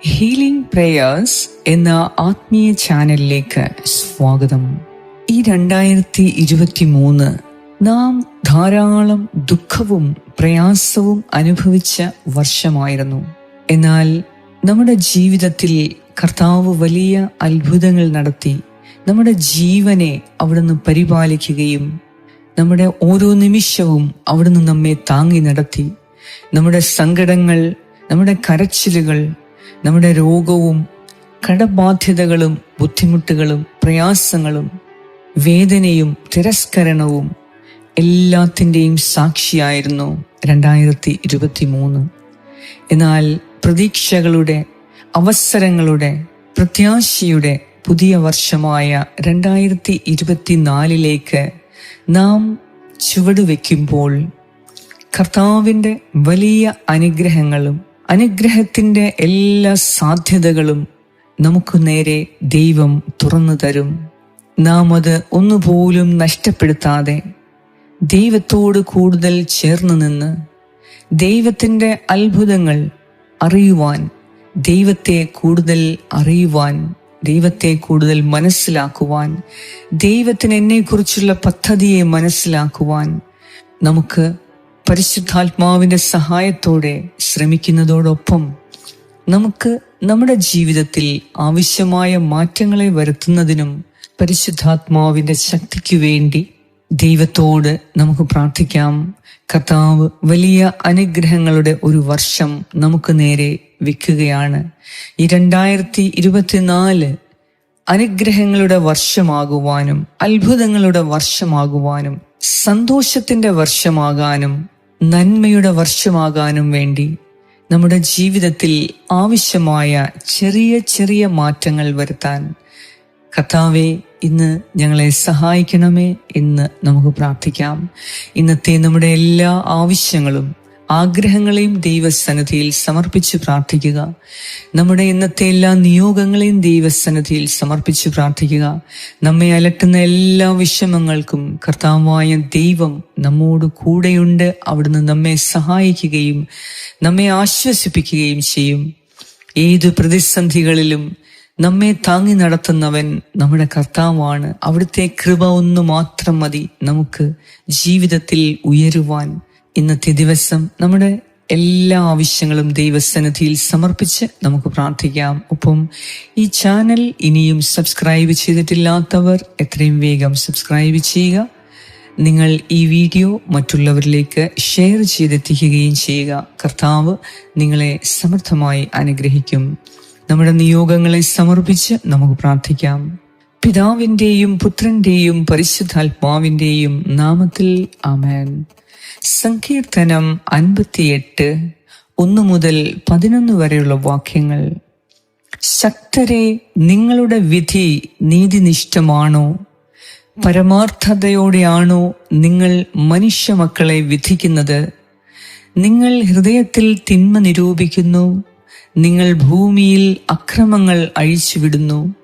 Healing prayers എന്ന ആത്മീയ ചാനലിലേക്ക് സ്വാഗതം. ഈ രണ്ടായിരത്തി ഇരുപത്തി മൂന്ന് നാം ധാരാളം ദുഃഖവും പ്രയാസവും അനുഭവിച്ച വർഷമായിരുന്നു. എന്നാൽ നമ്മുടെ ജീവിതത്തിൽ കർത്താവ് വലിയ അത്ഭുതങ്ങൾ നടത്തി. നമ്മുടെ ജീവനെ അവിടുന്ന് പരിപാലിക്കുകയും നമ്മുടെ ഓരോ നിമിഷവും അവിടുന്ന് നമ്മെ താങ്ങി നടത്തി. നമ്മുടെ സങ്കടങ്ങൾ നമ്മുടെ കരച്ചിലുകൾ നമ്മുടെ രോഗവും കടബാധ്യതകളും ബുദ്ധിമുട്ടുകളും പ്രയാസങ്ങളും വേദനയും തിരസ്കരണവും എല്ലാത്തിന്റെയും സാക്ഷിയായിരുന്നു രണ്ടായിരത്തി ഇരുപത്തി മൂന്ന് എന്നാൽ പ്രതീക്ഷകളുടെ അവസരങ്ങളുടെ പ്രത്യാശയുടെ പുതിയ വർഷമായ രണ്ടായിരത്തി ഇരുപത്തിനാലിലേക്ക് നാം ചുവടുവെക്കുമ്പോൾ കർത്താവിന്റെ വലിയ അനുഗ്രഹങ്ങളും അനുഗ്രഹത്തിന്റെ എല്ലാ സാധ്യതകളും നമുക്ക് നേരെ ദൈവം തുറന്നു തരും. നാം അത് ഒന്നുപോലും നഷ്ടപ്പെടുത്താതെ ദൈവത്തോട് കൂടുതൽ ചേർന്ന് നിന്ന് ദൈവത്തിന്റെ അത്ഭുതങ്ങൾ അറിയുവാൻ ദൈവത്തെ കൂടുതൽ അറിയുവാൻ ദൈവത്തെ കൂടുതൽ മനസ്സിലാക്കുവാൻ ദൈവത്തിന് എന്നെക്കുറിച്ചുള്ള പദ്ധതിയെ മനസ്സിലാക്കുവാൻ നമുക്ക് പരിശുദ്ധാത്മാവിന്റെ സഹായത്തോടെ ശ്രമിക്കുന്നതോടൊപ്പം നമുക്ക് നമ്മുടെ ജീവിതത്തിൽ ആവശ്യമായ മാറ്റങ്ങളെ വരുത്തുന്നതിനും പരിശുദ്ധാത്മാവിന്റെ ശക്തിക്കു വേണ്ടി ദൈവത്തോട് നമുക്ക് പ്രാർത്ഥിക്കാം. കർത്താവ് വലിയ അനുഗ്രഹങ്ങളുടെ ഒരു വർഷം നമുക്ക് നേരെ വെക്കുകയാണ്. ഈ രണ്ടായിരത്തി ഇരുപത്തിനാല് അനുഗ്രഹങ്ങളുടെ വർഷമാകുവാനും അത്ഭുതങ്ങളുടെ വർഷമാകുവാനും സന്തോഷത്തിന്റെ വർഷമാകാനും നന്മയുടെ വർഷമാകാനും വേണ്ടി നമ്മുടെ ജീവിതത്തിൽ ആവശ്യമായ ചെറിയ ചെറിയ മാറ്റങ്ങൾ വരുത്താൻ കർത്താവെ ഇന്ന് ഞങ്ങളെ സഹായിക്കണമേ എന്ന് നമുക്ക് പ്രാർത്ഥിക്കാം. ഇന്നത്തെ നമ്മുടെ എല്ലാ ആവശ്യങ്ങളും ആഗ്രഹങ്ങളെയും ദൈവസന്നിധിയിൽ സമർപ്പിച്ച് പ്രാർത്ഥിക്കുക. നമ്മുടെ ഇന്നത്തെ എല്ലാ നിയോഗങ്ങളെയും ദൈവസന്നിധിയിൽ സമർപ്പിച്ച് പ്രാർത്ഥിക്കുക. നമ്മെ അലട്ടുന്ന എല്ലാ വിഷമങ്ങൾക്കും കർത്താവായ ദൈവം നമ്മോട് കൂടെയുണ്ട്. അവിടുന്ന് നമ്മെ സഹായിക്കുകയും നമ്മെ ആശ്വസിപ്പിക്കുകയും ചെയ്യും. ഏത് പ്രതിസന്ധികളിലും നമ്മെ താങ്ങി നടത്തുന്നവൻ നമ്മുടെ കർത്താവാണ്. അവിടുത്തെ കൃപ ഒന്ന് മാത്രം മതി. നമുക്ക് ജീവിതത്തിൽ ഉയരുവാൻ ഇന്നത്തെ ദിവസം നമ്മുടെ എല്ലാ ആവശ്യങ്ങളും ദൈവസന്നിധിയിൽ സമർപ്പിച്ച് നമുക്ക് പ്രാർത്ഥിക്കാം. ഒപ്പം ഈ ചാനൽ ഇനിയും സബ്സ്ക്രൈബ് ചെയ്തിട്ടില്ലാത്തവർ എത്രയും വേഗം സബ്സ്ക്രൈബ് ചെയ്യുക. നിങ്ങൾ ഈ വീഡിയോ മറ്റുള്ളവരിലേക്ക് ഷെയർ ചെയ്തെത്തിക്കുകയും ചെയ്യുക. കർത്താവ് നിങ്ങളെ സമർത്ഥമായി അനുഗ്രഹിക്കും. നമ്മുടെ നിയോഗങ്ങളെ സമർപ്പിച്ച് നമുക്ക് പ്രാർത്ഥിക്കാം. പിതാവിന്റെയും പുത്രന്റെയും പരിശുദ്ധാത്മാവിന്റെയും നാമത്തിൽ ആമേൻ. സങ്കീർത്തനം അൻപത്തിയെട്ട് ഒന്ന് മുതൽ പതിനൊന്ന് വരെയുള്ള വാക്യങ്ങൾ. ശക്തരെ നിങ്ങളുടെ വിധി നീതിനിഷ്ഠമാണോ? പരമാർത്ഥതയോടെയാണോ നിങ്ങൾ മനുഷ്യമക്കളെ വിധിക്കുന്നത്? നിങ്ങൾ ഹൃദയത്തിൽ തിന്മ നിരൂപിക്കുന്നു. നിങ്ങൾ ഭൂമിയിൽ അക്രമങ്ങൾ അഴിച്ചുവിടുന്നു.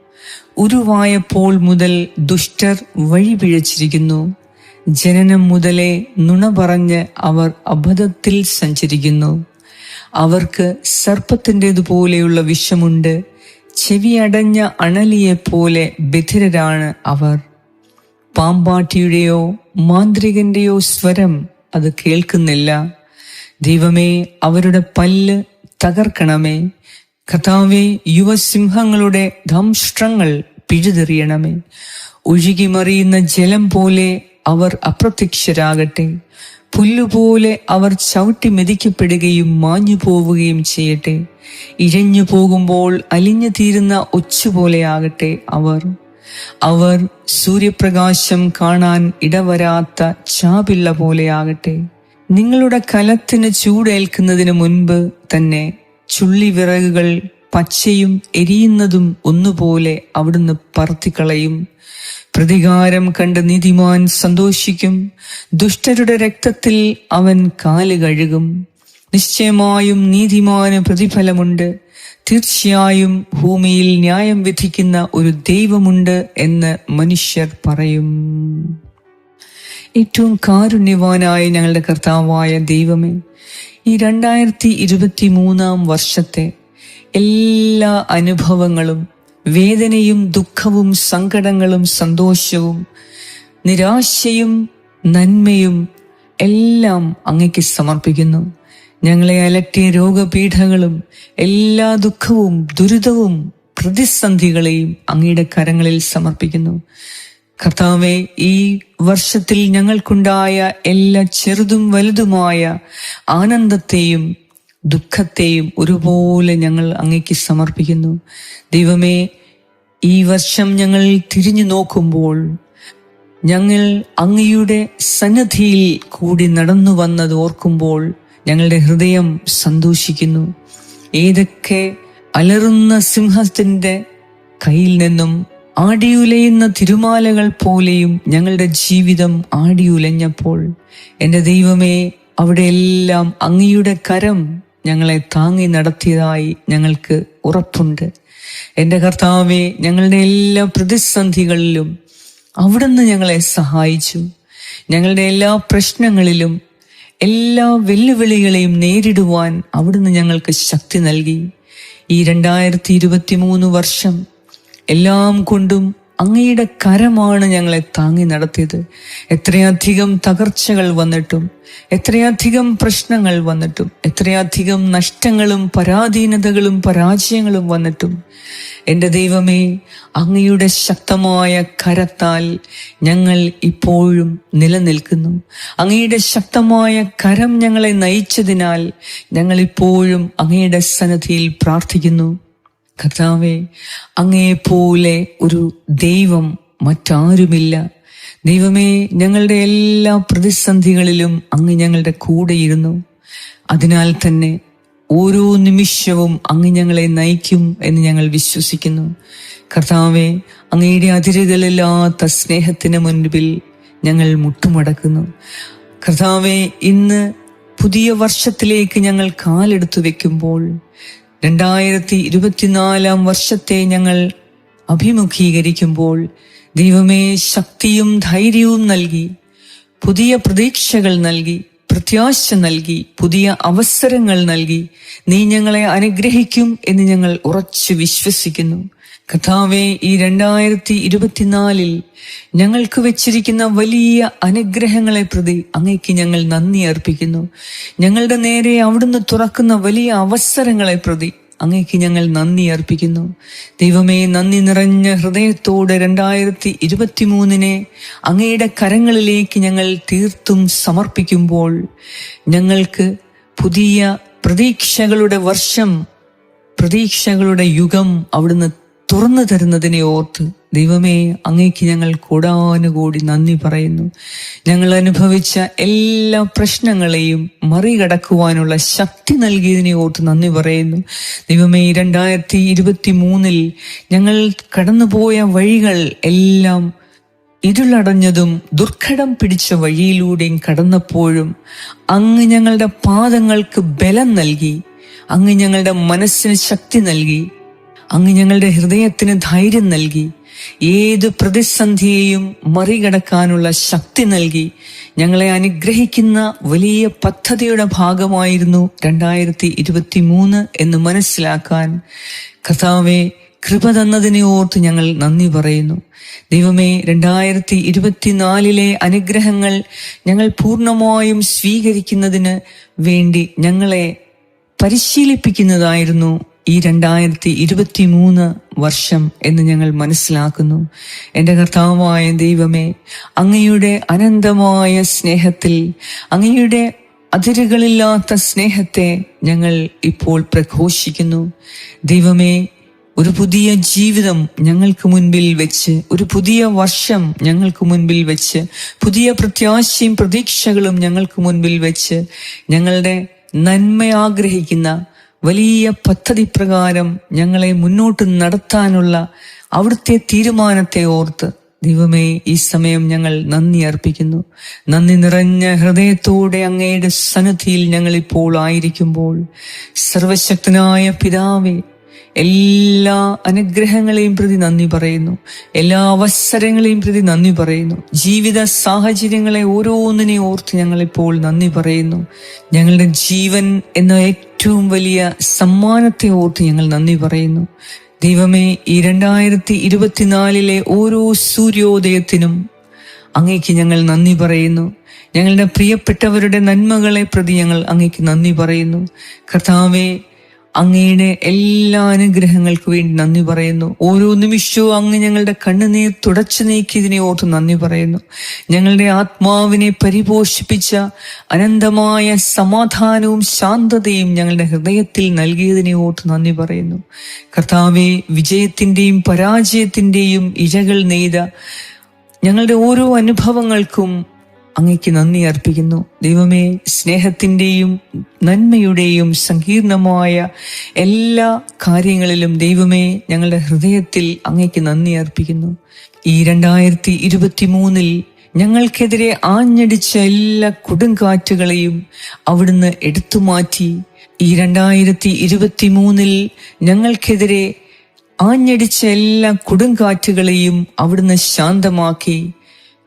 ഉരുവായപ്പോൾ മുതൽ ദുഷ്ടർ വഴിപിഴച്ചിരിക്കുന്നു. ജനനം മുതലേ നുണ പറഞ്ഞ് അവർ അബദ്ധത്തിൽ സഞ്ചരിക്കുന്നു. അവർക്ക് സർപ്പത്തിന്റെതുപോലെയുള്ള വിഷമുണ്ട്. ചെവിയടഞ്ഞ അണലിയെപ്പോലെ ബധിരരാണ് അവർ. പാമ്പാട്ടിയുടെയോ മാന്ത്രികന്റെയോ സ്വരം അത് കേൾക്കുന്നില്ല. ദൈവമേ അവരുടെ പല്ല് തകർക്കണമേ. കഥാവെ യുവസിംഹങ്ങളുടെ ധംഷ്ട്രങ്ങൾ പിഴുതെറിയണമേ. ഒഴുകിമറിയുന്ന ജലം പോലെ അവർ അപ്രത്യക്ഷരാകട്ടെ. പുല്ലുപോലെ അവർ ചവിട്ടി മെതിക്കപ്പെടുകയും മാഞ്ഞു പോവുകയും ചെയ്യട്ടെ. ഇഴഞ്ഞു പോകുമ്പോൾ അലിഞ്ഞു തീരുന്ന ഒച്ചുപോലെയാകട്ടെ അവർ. അവർ സൂര്യപ്രകാശം കാണാൻ ഇടവരാത്ത ചാപിള്ള പോലെയാകട്ടെ നിങ്ങളുടെ കലത്തിന് ചൂടേൽക്കുന്നതിന് മുൻപ് തന്നെ ചുള്ളി വിറകുകൾ പച്ചയും എരിയുന്നതും ഒന്നുപോലെ അവിടുന്ന് പറത്തിക്കളയും. പ്രതികാരം കണ്ട് നീതിമാൻ സന്തോഷിക്കും. ദുഷ്ടരുടെ രക്തത്തിൽ അവൻ കാൽ കഴുകും. നിശ്ചയമായും നീതിമാന് പ്രതിഫലമുണ്ട്. തീർച്ചയായും ഭൂമിയിൽ ന്യായം വിധിക്കുന്ന ഒരു ദൈവമുണ്ട് എന്ന് മനുഷ്യർ പറയും. ഏറ്റവും കാരുണ്യവാനായ ഞങ്ങളുടെ കർത്താവായ ദൈവമേ ഈ രണ്ടായിരത്തി ഇരുപത്തി മൂന്നാം വർഷത്തെ എല്ലാ അനുഭവങ്ങളും വേദനയും ദുഃഖവും സങ്കടങ്ങളും സന്തോഷവും നിരാശയും നന്മയും എല്ലാം അങ്ങയ്ക്ക് സമർപ്പിക്കുന്നു. ഞങ്ങളെ അലട്ടിയ രോഗപീഠങ്ങളും എല്ലാ ദുഃഖവും ദുരിതവും പ്രതിസന്ധികളെയും അങ്ങയുടെ കരങ്ങളിൽ സമർപ്പിക്കുന്നു. കർത്താവെ ഈ വർഷത്തിൽ ഞങ്ങൾക്കുണ്ടായ എല്ലാ ചെറുതും വലുതുമായ ആനന്ദത്തെയും ദുഃഖത്തെയും ഒരുപോലെ ഞങ്ങൾ അങ്ങേക്ക് സമർപ്പിക്കുന്നു. ദൈവമേ ഈ വർഷം ഞങ്ങൾ തിരിഞ്ഞു നോക്കുമ്പോൾ ഞങ്ങൾ അങ്ങയുടെ സന്നദ്ധിയിൽ കൂടി നടന്നു വന്നത് ഓർക്കുമ്പോൾ ഞങ്ങളുടെ ഹൃദയം സന്തോഷിക്കുന്നു. ഏതൊക്കെ അലറുന്ന സിംഹത്തിന്റെ കയ്യിൽ നിന്നും ആടിയുലയുന്ന തിരുമാലകൾ പോലെയും ഞങ്ങളുടെ ജീവിതം ആടിയുലഞ്ഞപ്പോൾ എന്റെ ദൈവമേ അവിടെയെല്ലാം അങ്ങയുടെ കരം ഞങ്ങളെ താങ്ങി നടത്തിയതായി ഞങ്ങൾക്ക് ഉറപ്പുണ്ട്. എന്റെ കർത്താവെ ഞങ്ങളുടെ എല്ലാ പ്രതിസന്ധികളിലും അവിടുന്ന് ഞങ്ങളെ സഹായിച്ചു. ഞങ്ങളുടെ എല്ലാ പ്രശ്നങ്ങളിലും എല്ലാ വെല്ലുവിളികളെയും നേരിടുവാൻ അവിടുന്ന് ഞങ്ങൾക്ക് ശക്തി നൽകി. ഈ രണ്ടായിരത്തി ഇരുപത്തി മൂന്ന് വർഷം എല്ലാം കൊണ്ടും അങ്ങയുടെ കരമാണ് ഞങ്ങളെ താങ്ങി നടത്തിയത്. എത്രയധികം തകർച്ചകൾ വന്നിട്ടും എത്രയധികം പ്രശ്നങ്ങൾ വന്നിട്ടും എത്രയധികം നഷ്ടങ്ങളും പരാധീനതകളും പരാജയങ്ങളും വന്നിട്ടും എന്റെ ദൈവമേ അങ്ങയുടെ ശക്തമായ കരത്താൽ ഞങ്ങൾ ഇപ്പോഴും നിലനിൽക്കുന്നു. അങ്ങയുടെ ശക്തമായ കരം ഞങ്ങളെ നയിച്ചതിനാൽ ഞങ്ങൾ ഇപ്പോഴും അങ്ങയുടെ സന്നദ്ധിയിൽ പ്രാർത്ഥിക്കുന്നു. കർത്താവെ അങ്ങയെപ്പോലെ ഒരു ദൈവം മറ്റാരുമില്ല. ദൈവമേ ഞങ്ങളുടെ എല്ലാ പ്രതിസന്ധികളിലും അങ്ങ് ഞങ്ങളുടെ കൂടെയിരുന്നു അതിനാൽ തന്നെ ഓരോ നിമിഷവും അങ്ങ് ഞങ്ങളെ നയിക്കും എന്ന് ഞങ്ങൾ വിശ്വസിക്കുന്നു. കർത്താവെ അങ്ങയുടെ അതിരുകളില്ലാത്ത സ്നേഹത്തിന് മുൻപിൽ ഞങ്ങൾ മുട്ടുമടക്കുന്നു. കർത്താവെ ഇന്ന് പുതിയ വർഷത്തിലേക്ക് ഞങ്ങൾ കാലെടുത്തു വെക്കുമ്പോൾ രണ്ടായിരത്തി ഇരുപത്തിനാലാം വർഷത്തെ ഞങ്ങൾ അഭിമുഖീകരിക്കുമ്പോൾ ദൈവമേ ശക്തിയും ധൈര്യവും നൽകി പുതിയ പ്രതീക്ഷകൾ നൽകി പ്രത്യാശ നൽകി പുതിയ അവസരങ്ങൾ നൽകി നീ ഞങ്ങളെ അനുഗ്രഹിക്കും എന്ന് ഞങ്ങൾ ഉറച്ചു വിശ്വസിക്കുന്നു. കഥാവെ ഈ രണ്ടായിരത്തി ഇരുപത്തിനാലിൽ ഞങ്ങൾക്ക് വെച്ചിരിക്കുന്ന വലിയ അനുഗ്രഹങ്ങളെ പ്രതി അങ്ങയ്ക്ക് ഞങ്ങൾ നന്ദി അർപ്പിക്കുന്നു. ഞങ്ങളുടെ നേരെ അവിടുന്ന് തുറക്കുന്ന വലിയ അവസരങ്ങളെ പ്രതി അങ്ങയ്ക്ക് ഞങ്ങൾ നന്ദി അർപ്പിക്കുന്നു. ദൈവമേ നന്ദി നിറഞ്ഞ ഹൃദയത്തോടെ രണ്ടായിരത്തി ഇരുപത്തി മൂന്നിനെ അങ്ങയുടെ കരങ്ങളിലേക്ക് ഞങ്ങൾ തീർത്തും സമർപ്പിക്കുമ്പോൾ ഞങ്ങൾക്ക് പുതിയ പ്രതീക്ഷകളുടെ വർഷം പ്രതീക്ഷകളുടെ യുഗം അവിടുന്ന് തുറന്നു തരുന്നതിനെ ഓർത്ത് ദൈവമേ അങ്ങേക്ക് ഞങ്ങൾ കൂടാനുകൂടി നന്ദി പറയുന്നു. ഞങ്ങൾ അനുഭവിച്ച എല്ലാ പ്രശ്നങ്ങളെയും മറികടക്കുവാനുള്ള ശക്തി നൽകിയതിനെ ഓർത്ത് നന്ദി പറയുന്നു. ദൈവമേ രണ്ടായിരത്തി ഇരുപത്തി മൂന്നിൽ ഞങ്ങൾ കടന്നുപോയ വഴികൾ എല്ലാം ഇരുളടഞ്ഞതും ദുർഘടം പിടിച്ച വഴിയിലൂടെയും കടന്നപ്പോഴും അങ്ങ് ഞങ്ങളുടെ പാദങ്ങൾക്ക് ബലം നൽകി അങ്ങ് ഞങ്ങളുടെ മനസ്സിന് ശക്തി നൽകി അങ്ങ് ഞങ്ങളുടെ ഹൃദയത്തിന് ധൈര്യം നൽകി ഏത് പ്രതിസന്ധിയെയും മറികടക്കാനുള്ള ശക്തി നൽകി ഞങ്ങളെ അനുഗ്രഹിക്കുന്ന വലിയ പദ്ധതിയുടെ ഭാഗമായിരുന്നു രണ്ടായിരത്തി ഇരുപത്തി മൂന്ന് എന്ന് മനസ്സിലാക്കാൻ കഥാവെ കൃപ തന്നതിനെ ഓർത്ത് ഞങ്ങൾ നന്ദി പറയുന്നു. ദൈവമേ രണ്ടായിരത്തി ഇരുപത്തിനാലിലെ അനുഗ്രഹങ്ങൾ ഞങ്ങൾ പൂർണമായും സ്വീകരിക്കുന്നതിന് വേണ്ടി ഞങ്ങളെ പരിശീലിപ്പിക്കുന്നതായിരുന്നു ഈ രണ്ടായിരത്തി ഇരുപത്തി മൂന്ന് വർഷം എന്ന് ഞങ്ങൾ മനസ്സിലാക്കുന്നു. എന്റെ കർത്താവായ ദൈവമേ അങ്ങയുടെ അനന്തമായ സ്നേഹത്തിൽ അങ്ങയുടെ അതിരുകളില്ലാത്ത സ്നേഹത്തെ ഞങ്ങൾ ഇപ്പോൾ പ്രഘോഷിക്കുന്നു. ദൈവമേ ഒരു പുതിയ ജീവിതം ഞങ്ങൾക്ക് മുൻപിൽ വെച്ച് ഒരു പുതിയ വർഷം ഞങ്ങൾക്ക് മുൻപിൽ വെച്ച് പുതിയ പ്രത്യാശയും പ്രതീക്ഷകളും ഞങ്ങൾക്ക് മുൻപിൽ വെച്ച് ഞങ്ങളുടെ നന്മ ആഗ്രഹിക്കുന്ന വലിയ പദ്ധതി പ്രകാരം ഞങ്ങളെ മുന്നോട്ട് നടത്താനുള്ള അവിടുത്തെ തീരുമാനത്തെ ഓർത്ത് ദൈവമേ ഈ സമയം ഞങ്ങൾ നന്ദി അർപ്പിക്കുന്നു. നന്ദി നിറഞ്ഞ ഹൃദയത്തോടെ അങ്ങയുടെ സന്നിധിയിൽ ഞങ്ങൾ ഇപ്പോൾ ആയിരിക്കുമ്പോൾ സർവശക്തനായ പിതാവേ എല്ലാ അനുഗ്രഹങ്ങളെയും പ്രതി നന്ദി പറയുന്നു. എല്ലാ അവസരങ്ങളെയും പ്രതി നന്ദി പറയുന്നു. ജീവിത സാഹചര്യങ്ങളെ ഓരോന്നിനെ ഓർത്ത് ഞങ്ങളിപ്പോൾ നന്ദി പറയുന്നു. ഞങ്ങളുടെ ജീവൻ എന്ന ഏറ്റവും വലിയ സമ്മാനത്തെ ഓർത്ത് ഞങ്ങൾ നന്ദി പറയുന്നു. ദൈവമേ ഈ രണ്ടായിരത്തി ഇരുപത്തിനാലിലെ ഓരോ സൂര്യോദയത്തിനും അങ്ങേക്ക് ഞങ്ങൾ നന്ദി പറയുന്നു. ഞങ്ങളുടെ പ്രിയപ്പെട്ടവരുടെ നന്മകളെ പ്രതി ഞങ്ങൾ അങ്ങേക്ക് നന്ദി പറയുന്നു. കർത്താവെ അങ്ങയുടെ എല്ലാ അനുഗ്രഹങ്ങൾക്ക് വേണ്ടി നന്ദി പറയുന്നു. ഓരോ നിമിഷവും അങ്ങ് ഞങ്ങളുടെ കണ്ണുനീർ തുടച്ചു നീക്കിയതിനെ ഓർത്ത് നന്ദി പറയുന്നു. ഞങ്ങളുടെ ആത്മാവിനെ പരിപോഷിപ്പിച്ച അനന്തമായ സമാധാനവും ശാന്തതയും ഞങ്ങളുടെ ഹൃദയത്തിൽ നൽകിയതിനെ ഓർത്ത് നന്ദി പറയുന്നു. കർത്താവെ വിജയത്തിന്റെയും പരാജയത്തിന്റെയും ഇഴകൾ നെയ്ത ഞങ്ങളുടെ ഓരോ അനുഭവങ്ങൾക്കും അങ്ങയ്ക്ക് നന്ദി അർപ്പിക്കുന്നു. ദൈവമേ സ്നേഹത്തിന്റെയും നന്മയുടെയും സങ്കീർണമായ എല്ലാ കാര്യങ്ങളിലും ദൈവമേ ഞങ്ങളുടെ ഹൃദയത്തിൽ അങ്ങയ്ക്ക് നന്ദി അർപ്പിക്കുന്നു. ഈ രണ്ടായിരത്തി ഇരുപത്തി മൂന്നിൽ ഞങ്ങൾക്കെതിരെ ആഞ്ഞടിച്ച എല്ലാ കൊടുങ്കാറ്റുകളെയും അവിടുന്ന് എടുത്തു മാറ്റി. ഈ രണ്ടായിരത്തി ഇരുപത്തി മൂന്നിൽ ഞങ്ങൾക്കെതിരെ ആഞ്ഞടിച്ച എല്ലാ കൊടുങ്കാറ്റുകളെയും അവിടുന്ന് ശാന്തമാക്കി.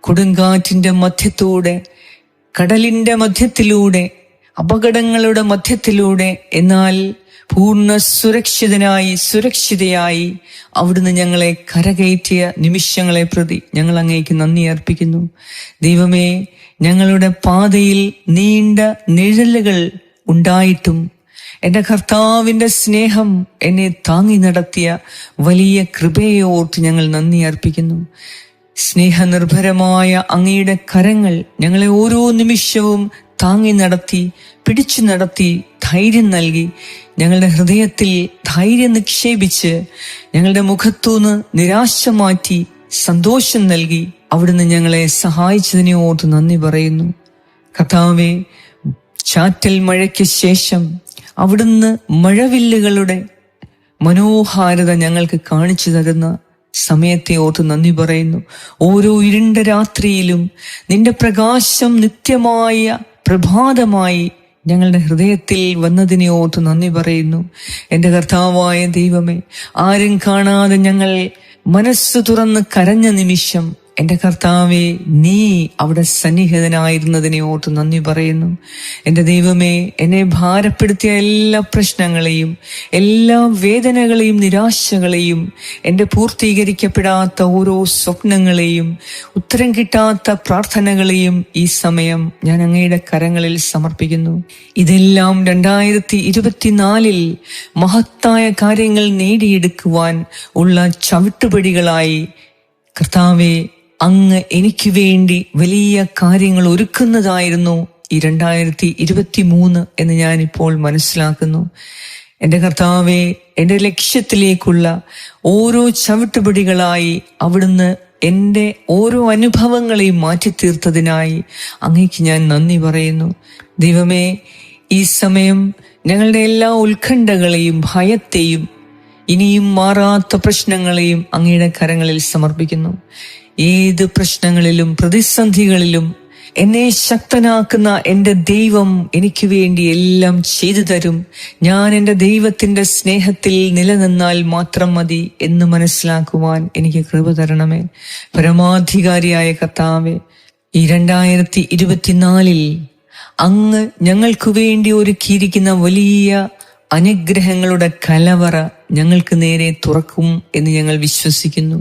കൊടുങ്കാറ്റിന്റെ മധ്യത്തൂടെ കടലിന്റെ മധ്യത്തിലൂടെ അപകടങ്ങളുടെ മധ്യത്തിലൂടെ എന്നാൽ പൂർണ സുരക്ഷിതനായി സുരക്ഷിതയായി അവിടുന്ന് ഞങ്ങളെ കരകയറ്റിയ നിമിഷങ്ങളെ പ്രതി ഞങ്ങൾ അങ്ങേക്ക് നന്ദി അർപ്പിക്കുന്നു. ദൈവമേ ഞങ്ങളുടെ പാതയിൽ നീണ്ട നിഴലുകൾ ഉണ്ടായിട്ടും എന്റെ കർത്താവിന്റെ സ്നേഹം എന്നെ താങ്ങി നടത്തിയ വലിയ കൃപയെ ഓർത്ത് ഞങ്ങൾ നന്ദി അർപ്പിക്കുന്നു. സ്നേഹനിർഭരമായ അങ്ങയുടെ കരങ്ങൾ ഞങ്ങളെ ഓരോ നിമിഷവും താങ്ങി നടത്തി പിടിച്ചു നടത്തി ധൈര്യം നൽകി. ഞങ്ങളുടെ ഹൃദയത്തിൽ ധൈര്യം നിക്ഷേപിച്ച് ഞങ്ങളുടെ മുഖത്തുനിന്ന് നിരാശ മാറ്റി സന്തോഷം നൽകി. അവിടുന്ന് ഞങ്ങളെ സഹായിച്ചതിനെ ഓർത്ത് നന്ദി പറയുന്നു. കഥാവെ ചാറ്റൽ മഴയ്ക്ക് ശേഷം അവിടുന്ന് മഴവില്ലുകളുടെ മനോഹാരിത ഞങ്ങൾക്ക് കാണിച്ചു തരുന്ന സമയത്തെ ഓർത്ത് നന്ദി പറയുന്നു. ഓരോ ഇരുണ്ട രാത്രിയിലും നിന്റെ പ്രകാശം നിത്യമായ പ്രഭാതമായി ഞങ്ങളുടെ ഹൃദയത്തിൽ വന്നതിനെ ഓർത്ത് നന്ദി പറയുന്നു. എന്റെ കർത്താവായ ദൈവമേ ആരും കാണാതെ ഞങ്ങൾ മനസ്സ് തുറന്ന് കരഞ്ഞ നിമിഷം എന്റെ കർത്താവെ നീ അവിടെ സന്നിഹിതനായിരുന്നതിനെ ഓർത്ത് നന്ദി പറയുന്നു. എന്റെ ദൈവമേ എന്നെ ഭാരപ്പെടുത്തിയ എല്ലാ പ്രശ്നങ്ങളെയും എല്ലാ വേദനകളെയും നിരാശകളെയും എന്റെ പൂർത്തീകരിക്കപ്പെടാത്ത ഓരോ സ്വപ്നങ്ങളെയും ഉത്തരം കിട്ടാത്ത പ്രാർത്ഥനകളെയും ഈ സമയം ഞാൻ അങ്ങയുടെ കരങ്ങളിൽ സമർപ്പിക്കുന്നു. ഇതെല്ലാം രണ്ടായിരത്തി ഇരുപത്തിനാലിൽ മഹത്തായ കാര്യങ്ങൾ നേടിയെടുക്കുവാൻ ഉള്ള ചവിട്ടുപടികളായി കർത്താവെ അങ്ങ് എനിക്ക് വേണ്ടി വലിയ കാര്യങ്ങൾ ഒരുക്കുന്നതായിരുന്നു ഈ രണ്ടായിരത്തി ഇരുപത്തി മൂന്ന് എന്ന് ഞാനിപ്പോൾ മനസ്സിലാക്കുന്നു. എന്റെ കർത്താവെ എന്റെ ലക്ഷ്യത്തിലേക്കുള്ള ഓരോ ചവിട്ടുപടികളായി അവിടുന്ന് എന്റെ ഓരോ അനുഭവങ്ങളെയും മാറ്റിത്തീർത്തതിനായി അങ്ങേക്ക് ഞാൻ നന്ദി പറയുന്നു. ദൈവമേ ഈ സമയം ഞങ്ങളുടെ എല്ലാ ഉത്കണ്ഠകളെയും ഭയത്തെയും ഇനിയും മാറാത്ത പ്രശ്നങ്ങളെയും അങ്ങയുടെ കരങ്ങളിൽ സമർപ്പിക്കുന്നു. ഏത് പ്രശ്നങ്ങളിലും പ്രതിസന്ധികളിലും എന്നെ ശക്തനാക്കുന്ന എന്റെ ദൈവം എനിക്ക് വേണ്ടി എല്ലാം ചെയ്തു തരും. ഞാൻ എന്റെ ദൈവത്തിന്റെ സ്നേഹത്തിൽ നിലനിന്നാൽ മാത്രം മതി എന്ന് മനസ്സിലാക്കുവാൻ എനിക്ക് കൃപ തരണമേ. പരമാധികാരിയായ കർത്താവെ ഈ രണ്ടായിരത്തി ഇരുപത്തിനാലിൽ അങ്ങ് ഞങ്ങൾക്ക് വേണ്ടി ഒരുക്കിയിരിക്കുന്ന വലിയ അനുഗ്രഹങ്ങളുടെ കലവറ ഞങ്ങൾക്ക് നേരെ തുറക്കും എന്ന് ഞങ്ങൾ വിശ്വസിക്കുന്നു.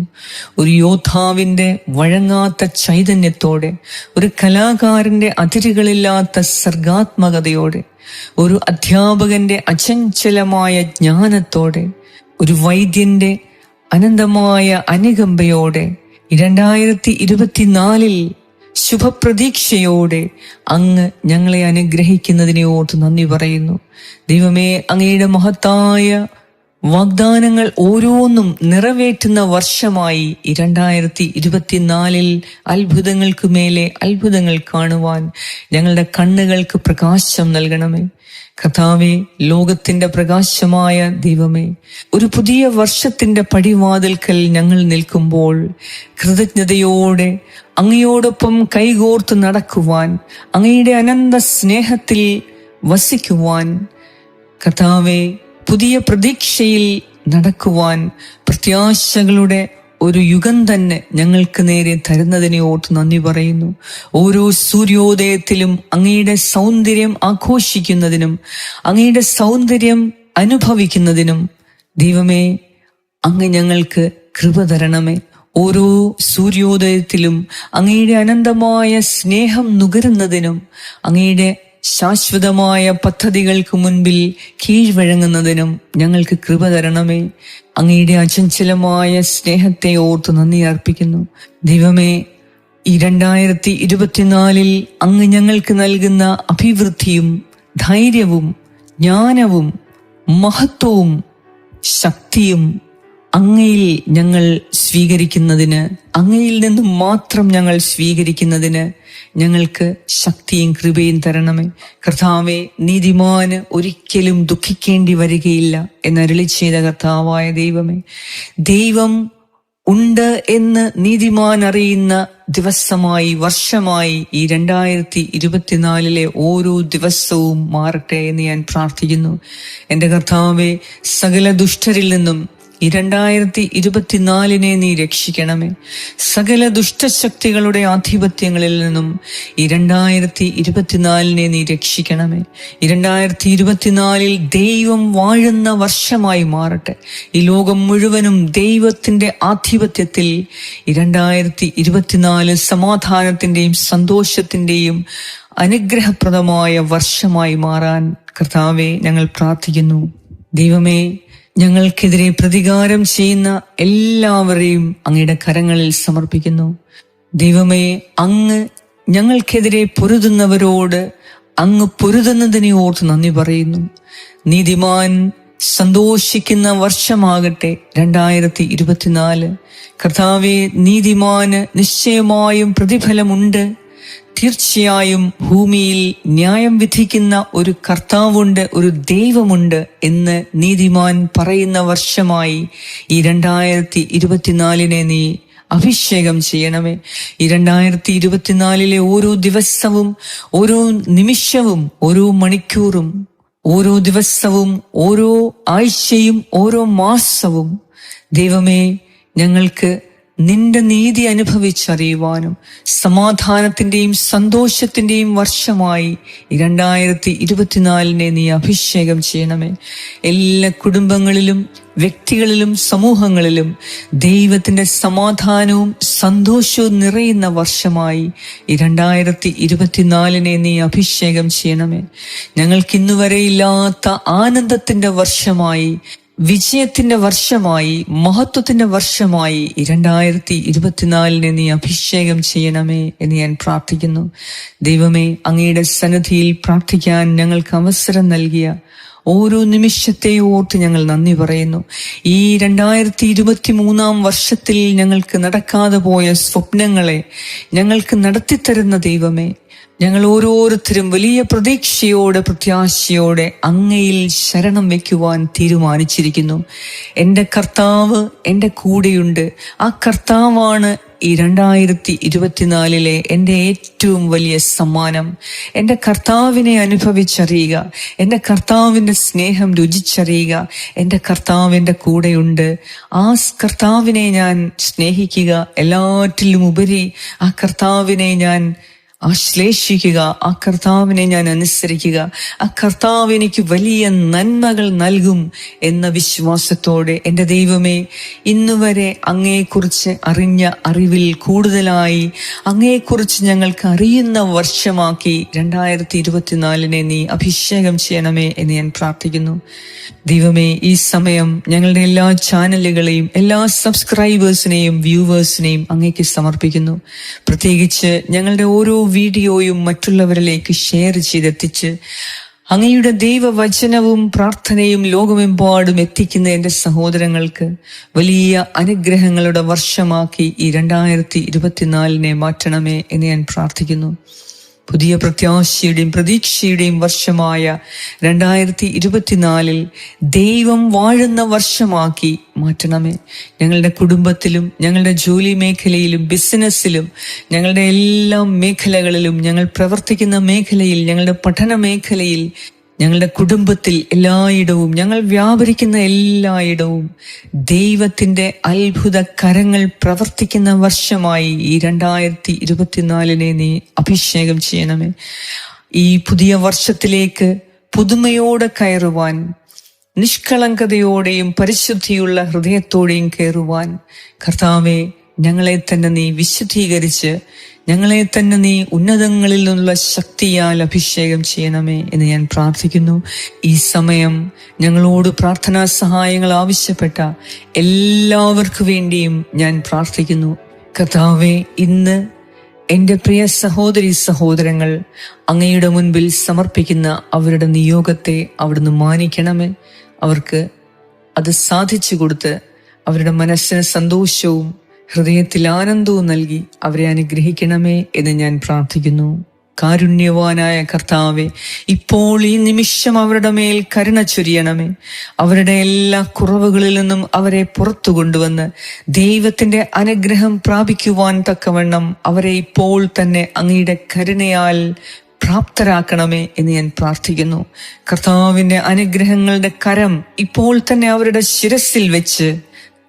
ഒരു യോദ്ധാവിന്റെ വഴങ്ങാത്ത ചൈതന്യത്തോടെ ഒരു കലാകാരന്റെ അതിരുകളില്ലാത്ത സർഗാത്മകതയോടെ ഒരു അധ്യാപകന്റെ അചഞ്ചലമായ ജ്ഞാനത്തോടെ ഒരു വൈദ്യന്റെ അനന്തമായ അനുകമ്പയോടെ രണ്ടായിരത്തി ഇരുപത്തിനാലിൽ ശുഭപ്രതീക്ഷയോടെ അങ്ങ് ഞങ്ങളെ അനുഗ്രഹിക്കുന്നതിനെ ഓർത്ത് നന്ദി പറയുന്നു. ദൈവമേ അങ്ങയുടെ മഹത്തായ വാഗ്ദാനങ്ങൾ ഓരോന്നും നിറവേറ്റുന്ന വർഷമായി രണ്ടായിരത്തി ഇരുപത്തിനാലിൽ അത്ഭുതങ്ങൾക്ക് മേലെ അത്ഭുതങ്ങൾ കാണുവാൻ ഞങ്ങളുടെ കണ്ണുകൾക്ക് പ്രകാശം നൽകണമേ. കഥാവെ ലോകത്തിന്റെ പ്രകാശമായ ദൈവമേ ഒരു പുതിയ വർഷത്തിന്റെ പടിവാതിൽക്കൽ ഞങ്ങൾ നിൽക്കുമ്പോൾ കൃതജ്ഞതയോടെ അങ്ങയോടൊപ്പം കൈകോർത്ത് നടക്കുവാൻ അങ്ങയുടെ അനന്ത സ്നേഹത്തിൽ വസിക്കുവാൻ കഥാവെ പുതിയ പ്രതീക്ഷയിൽ നടക്കുവാൻ പ്രത്യാശകളുടെ ഒരു യുഗം തന്നെ ഞങ്ങൾക്ക് നേരെ തരുന്നതിനെ ഓർത്ത് നന്ദി പറയുന്നു. ഓരോ സൂര്യോദയത്തിലും അങ്ങയുടെ സൗന്ദര്യം ആഘോഷിക്കുന്നതിനും അങ്ങയുടെ സൗന്ദര്യം അനുഭവിക്കുന്നതിനും ദൈവമേ അങ്ങ് ഞങ്ങൾക്ക് കൃപ തരണമേ. ഓരോ സൂര്യോദയത്തിലും അങ്ങയുടെ അനന്തമായ സ്നേഹം നുകരുന്നതിനും അങ്ങയുടെ ശാശ്വതമായ പദ്ധതികൾക്ക് മുൻപിൽ കീഴ്വഴങ്ങുന്നതിനും ഞങ്ങൾക്ക് കൃപ തരണമേ. അങ്ങയുടെ അചഞ്ചലമായ സ്നേഹത്തെ ഓർത്ത് നന്ദി അർപ്പിക്കുന്നു. ദൈവമേ ഈ രണ്ടായിരത്തി ഇരുപത്തിനാലിൽ അങ്ങ് ഞങ്ങൾക്ക് നൽകുന്ന അഭിവൃദ്ധിയും ധൈര്യവും ജ്ഞാനവും മഹത്വവും ശക്തിയും അങ്ങയിൽ ഞങ്ങൾ സ്വീകരിക്കുന്നതിന് അങ്ങയിൽ നിന്നും മാത്രം ഞങ്ങൾ സ്വീകരിക്കുന്നതിന് ഞങ്ങൾക്ക് ശക്തിയും കൃപയും തരണമേ. കർത്താവെ നീതിമാന് ഒരിക്കലും ദുഃഖിക്കേണ്ടി വരികയില്ല എന്നരുളി ചെയ്ത കർത്താവായ ദൈവമേ. ദൈവം ഉണ്ട് എന്ന് നീതിമാൻ അറിയുന്ന ദിവസമായി വർഷമായി ഈ രണ്ടായിരത്തി ഇരുപത്തിനാലിലെ ഓരോ ദിവസവും മാറട്ടെ എന്ന് ഞാൻ പ്രാർത്ഥിക്കുന്നു. എന്റെ കർത്താവെ സകല ദുഷ്ടരിൽ നിന്നും ഈ രണ്ടായിരത്തി ഇരുപത്തിനാലിനെ നീ രക്ഷിക്കണമേ. സകല ദുഷ്ടശക്തികളുടെ ആധിപത്യങ്ങളിൽ നിന്നും ഈ രണ്ടായിരത്തി ഇരുപത്തിനാലിനെ നീ രക്ഷിക്കണമേ. ഈ രണ്ടായിരത്തി ഇരുപത്തിനാലിൽ ദൈവം വാഴുന്ന വർഷമായി മാറട്ടെ. ഈ ലോകം മുഴുവനും ദൈവത്തിന്റെ ആധിപത്യത്തിൽ ഈ രണ്ടായിരത്തി ഇരുപത്തിനാല് സമാധാനത്തിന്റെയും സന്തോഷത്തിന്റെയും അനുഗ്രഹപ്രദമായ വർഷമായി മാറാൻ കർത്താവെ ഞങ്ങൾ പ്രാർത്ഥിക്കുന്നു. ദൈവമേ ഞങ്ങൾക്കെതിരെ പ്രതികാരം ചെയ്യുന്ന എല്ലാവരെയും അങ്ങയുടെ കരങ്ങളിൽ സമർപ്പിക്കുന്നു. ദൈവമേ അങ്ങ് ഞങ്ങൾക്കെതിരെ പൊരുതുന്നവരോട് അങ്ങ് പൊരുതുന്നതിനെ ഓർത്ത് നന്ദി പറയുന്നു. നീതിമാൻ സന്തോഷിക്കുന്ന വർഷമാകട്ടെ രണ്ടായിരത്തി ഇരുപത്തിനാല് കർത്താവെ നീതിമാന് നിശ്ചയമായും പ്രതിഫലമുണ്ട്. തീർച്ചയായും ഭൂമിയിൽ ന്യായം വിധിക്കുന്ന ഒരു കർത്താവുണ്ട് ഒരു ദൈവമുണ്ട് എന്ന് നീതിമാൻ പറയുന്ന വർഷമായി ഈ രണ്ടായിരത്തി ഇരുപത്തിനാലിനെ നീ അഭിഷേകം ചെയ്യണമേ. ഈ രണ്ടായിരത്തി ഇരുപത്തിനാലിലെ ഓരോ ദിവസവും ഓരോ നിമിഷവും ഓരോ മണിക്കൂറും ഓരോ ദിവസവും ഓരോ ആഴ്ചയും ഓരോ മാസവും ദൈവമേ ഞങ്ങൾക്ക് നിന്റെ നീതി അനുഭവിച്ചറിയുവാനും സമാധാനത്തിന്റെയും സന്തോഷത്തിന്റെയും വർഷമായി രണ്ടായിരത്തി ഇരുപത്തിനാലിനെ നീ അഭിഷേകം ചെയ്യണമേ. എല്ലാ കുടുംബങ്ങളിലും വ്യക്തികളിലും സമൂഹങ്ങളിലും ദൈവത്തിന്റെ സമാധാനവും സന്തോഷവും നിറയുന്ന വർഷമായി രണ്ടായിരത്തി ഇരുപത്തിനാലിനെ നീ അഭിഷേകം ചെയ്യണമേ. ഞങ്ങൾക്ക് ഇന്നുവരെ ഇല്ലാത്ത ആനന്ദത്തിന്റെ വർഷമായി വിജയത്തിന്റെ വർഷമായി മഹത്വത്തിന്റെ വർഷമായി രണ്ടായിരത്തി ഇരുപത്തിനാലിന് നീ അഭിഷേകം ചെയ്യണമേ എന്ന് ഞാൻ പ്രാർത്ഥിക്കുന്നു. ദൈവമേ അങ്ങയുടെ സന്നിധിയിൽ പ്രാർത്ഥിക്കാൻ ഞങ്ങൾക്ക് അവസരം നൽകിയ ഓരോ നിമിഷത്തെയും ഓർത്ത് ഞങ്ങൾ നന്ദി പറയുന്നു. ഈ രണ്ടായിരത്തി ഇരുപത്തി മൂന്നാം വർഷത്തിൽ ഞങ്ങൾക്ക് നടക്കാതെ പോയ സ്വപ്നങ്ങളെ ഞങ്ങൾക്ക് നടത്തിത്തരുന്ന ദൈവമേ ഞങ്ങൾ ഓരോരുത്തരും വലിയ പ്രതീക്ഷയോടെ പ്രത്യാശയോടെ അങ്ങയിൽ ശരണം വെക്കുവാൻ തീരുമാനിച്ചിരിക്കുന്നു. എന്റെ കർത്താവ് എന്റെ കൂടെയുണ്ട്. ആ കർത്താവാണ് ഈ രണ്ടായിരത്തി ഇരുപത്തിനാലിലെ എന്റെ ഏറ്റവും വലിയ സമ്മാനം. എന്റെ കർത്താവിനെ അനുഭവിച്ചറിയുക. എന്റെ കർത്താവിന്റെ സ്നേഹം രുചിച്ചറിയുക. എന്റെ കർത്താവിന്റെ കൂടെയുണ്ട്. ആ കർത്താവിനെ ഞാൻ സ്നേഹിക്കുക എല്ലാറ്റിലും ഉപരി ആ കർത്താവിനെ ഞാൻ ആശ്ലേഷിക്കുക ആ കർത്താവിനെ ഞാൻ അനുസരിക്കുക ആ കർത്താവ് എനിക്ക് വലിയ നന്മകൾ നൽകും എന്ന വിശ്വാസത്തോടെ എന്റെ ദൈവമേ ഇന്നുവരെ അങ്ങയെക്കുറിച്ച് അറിഞ്ഞ അറിവിൽ കൂടുതലായി അങ്ങയെക്കുറിച്ച് ഞങ്ങൾക്ക് അറിയുന്ന വർഷമാക്കി രണ്ടായിരത്തി ഇരുപത്തിനാലിനെ നീ അഭിഷേകം ചെയ്യണമേ എന്ന് ഞാൻ പ്രാർത്ഥിക്കുന്നു. ദൈവമേ ഈ സമയം ഞങ്ങളുടെ എല്ലാ ചാനലുകളെയും എല്ലാ സബ്സ്ക്രൈബേഴ്സിനെയും വ്യൂവേഴ്സിനെയും അങ്ങേക്ക് സമർപ്പിക്കുന്നു. പ്രത്യേകിച്ച് ഞങ്ങളുടെ ഓരോ വീഡിയോയും മറ്റുള്ളവരിലേക്ക് ഷെയർ ചെയ്തെത്തിച്ച് അങ്ങയുടെ ദൈവവചനവും പ്രാർത്ഥനയും ലോകമെമ്പാടും എത്തിക്കുന്ന എന്റെ സഹോദരങ്ങൾക്ക് വലിയ അനുഗ്രഹങ്ങളുടെ വർഷമാക്കി ഈ രണ്ടായിരത്തി ഇരുപത്തിനാലിനെ മാറ്റണമേ എന്ന് ഞാൻ പ്രാർത്ഥിക്കുന്നു. പുതിയ പ്രത്യാശയുടെയും പ്രതീക്ഷയുടെയും വർഷമായ രണ്ടായിരത്തി ഇരുപത്തിനാലിൽ ദൈവം വാഴുന്ന വർഷമാക്കി മാറ്റണമേ. ഞങ്ങളുടെ കുടുംബത്തിലും ഞങ്ങളുടെ ജോലി മേഖലയിലും ബിസിനസ്സിലും ഞങ്ങളുടെ എല്ലാ മേഖലകളിലും ഞങ്ങൾ പ്രവർത്തിക്കുന്ന മേഖലയിൽ ഞങ്ങളുടെ പഠന മേഖലയിൽ ഞങ്ങളുടെ കുടുംബത്തിൽ എല്ലായിടവും ഞങ്ങൾ വ്യാപരിക്കുന്ന എല്ലായിടവും ദൈവത്തിന്റെ അത്ഭുത കരങ്ങൾ പ്രവർത്തിക്കുന്ന വർഷമായി ഈ രണ്ടായിരത്തി ഇരുപത്തിനാലിനെ നീ അഭിഷേകം ചെയ്യണമേ. ഈ പുതിയ വർഷത്തിലേക്ക് പുതുമയോടെ കയറുവാൻ നിഷ്കളങ്കതയോടെയും പരിശുദ്ധിയുള്ള ഹൃദയത്തോടെയും കയറുവാൻ കർത്താവെ ഞങ്ങളെ തന്നെ നീ വിശുദ്ധീകരിച്ച് ഞങ്ങളെ തന്നെ നീ ഉന്നതങ്ങളിൽ നിന്നുള്ള ശക്തിയാൽ അഭിഷേകം ചെയ്യണമേ എന്ന് ഞാൻ പ്രാർത്ഥിക്കുന്നു. ഈ സമയം ഞങ്ങളോട് പ്രാർത്ഥനാ സഹായങ്ങൾ ആവശ്യപ്പെട്ട എല്ലാവർക്കു വേണ്ടിയും ഞാൻ പ്രാർത്ഥിക്കുന്നു. കഥാവെ ഇന്ന് എന്റെ പ്രിയ സഹോദരി സഹോദരങ്ങൾ അങ്ങയുടെ മുൻപിൽ സമർപ്പിക്കുന്ന അവരുടെ നിയോഗത്തെ അവിടുന്ന് മാനിക്കണമേ. അവർക്ക് അത് സാധിച്ചു കൊടുത്ത് അവരുടെ മനസ്സിന് സന്തോഷവും ഹൃദയത്തിൽ ആനന്ദവും നൽകി അവരെ അനുഗ്രഹിക്കണമേ എന്ന് ഞാൻ പ്രാർത്ഥിക്കുന്നു. കാരുണ്യവാനായ കർത്താവെ ഇപ്പോൾ ഈ നിമിഷം അവരുടെ മേൽ കരുണ ചൊരിയണമേ. അവരുടെ എല്ലാ കുറവുകളിൽ നിന്നും അവരെ പുറത്തു കൊണ്ടുവന്ന് ദൈവത്തിന്റെ അനുഗ്രഹം പ്രാപിക്കുവാൻ തക്കവണ്ണം അവരെ ഇപ്പോൾ തന്നെ അങ്ങയുടെ കരുണയാൽ പ്രാപ്തരാക്കണമേ എന്ന് ഞാൻ പ്രാർത്ഥിക്കുന്നു. കർത്താവിന്റെ അനുഗ്രഹങ്ങളുടെ കരം ഇപ്പോൾ തന്നെ അവരുടെ ശിരസിൽ വെച്ച്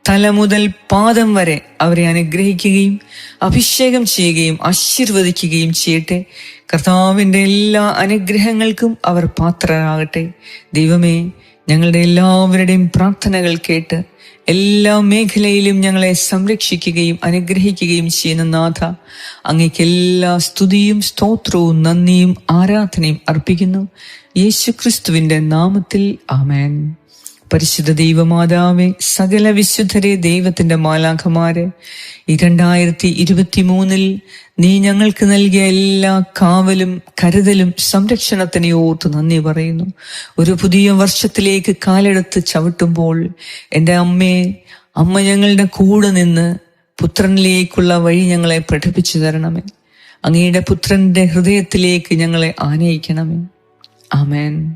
തല മുതൽ പാദം വരെ അവരെ അനുഗ്രഹിക്കുകയും അഭിഷേകം ചെയ്യുകയും ആശീർവദിക്കുകയും ചെയ്യട്ടെ. കർത്താവിന്റെ എല്ലാ അനുഗ്രഹങ്ങൾക്കും അവർ പാത്രരാകട്ടെ. ദൈവമേ ഞങ്ങളുടെ എല്ലാവരുടെയും പ്രാർത്ഥനകൾ കേട്ട് എല്ലാ മേഖലയിലും ഞങ്ങളെ സംരക്ഷിക്കുകയും അനുഗ്രഹിക്കുകയും ചെയ്യുന്ന നാഥ അങ്ങേക്ക് എല്ലാ സ്തുതിയും സ്തോത്രവും നന്ദിയും ആരാധനയും അർപ്പിക്കുന്നു. യേശുക്രിസ്തുവിന്റെ നാമത്തിൽ ആമേൻ. പരിശുദ്ധ ദൈവമാതാവെ സകല വിശുദ്ധരെ ദൈവത്തിന്റെ മാലാഖമാരെ ഈ രണ്ടായിരത്തി ഇരുപത്തി മൂന്നിൽ നീ ഞങ്ങൾക്ക് നൽകിയ എല്ലാ കാവലും കരുതലും സംരക്ഷണത്തിനെ ഓർത്ത് നന്ദി പറയുന്നു. ഒരു പുതിയ വർഷത്തിലേക്ക് കാലെടുത്ത് ചവിട്ടുമ്പോൾ എന്റെ അമ്മയെ അമ്മ ഞങ്ങളുടെ കൂടെ നിന്ന് പുത്രനിലേക്കുള്ള വഴി ഞങ്ങളെ പഠിപ്പിച്ചു തരണമേ. അങ്ങയുടെ പുത്രന്റെ ഹൃദയത്തിലേക്ക് ഞങ്ങളെ ആനയിക്കണമേ. ആമേൻ.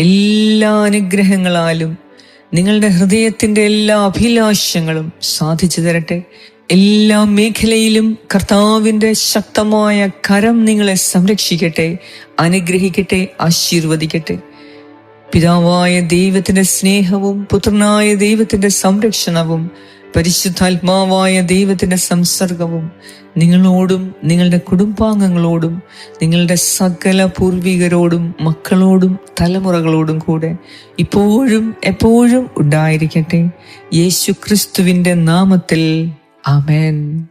എല്ലാ അനുഗ്രഹങ്ങളാലും നിങ്ങളുടെ ഹൃദയത്തിന്റെ എല്ലാ അഭിലാഷങ്ങളും സാധിച്ചു തരട്ടെ. എല്ലാ മേഖലയിലും കർത്താവിന്റെ ശക്തമായ കരം നിങ്ങളെ സംരക്ഷിക്കട്ടെ അനുഗ്രഹിക്കട്ടെ ആശീർവദിക്കട്ടെ. പിതാവായ ദൈവത്തിന്റെ സ്നേഹവും പുത്രനായ ദൈവത്തിന്റെ സംരക്ഷണവും പരിശുദ്ധാത്മാവായ ദൈവത്തിന്റെ സംസർഗവും നിങ്ങളോടും നിങ്ങളുടെ കുടുംബാംഗങ്ങളോടും നിങ്ങളുടെ സകല പൂർവികരോടും മക്കളോടും തലമുറകളോടും കൂടെ ഇപ്പോഴും എപ്പോഴും ഉണ്ടായിരിക്കട്ടെ. യേശു ക്രിസ്തുവിന്റെ നാമത്തിൽ. ആമേൻ.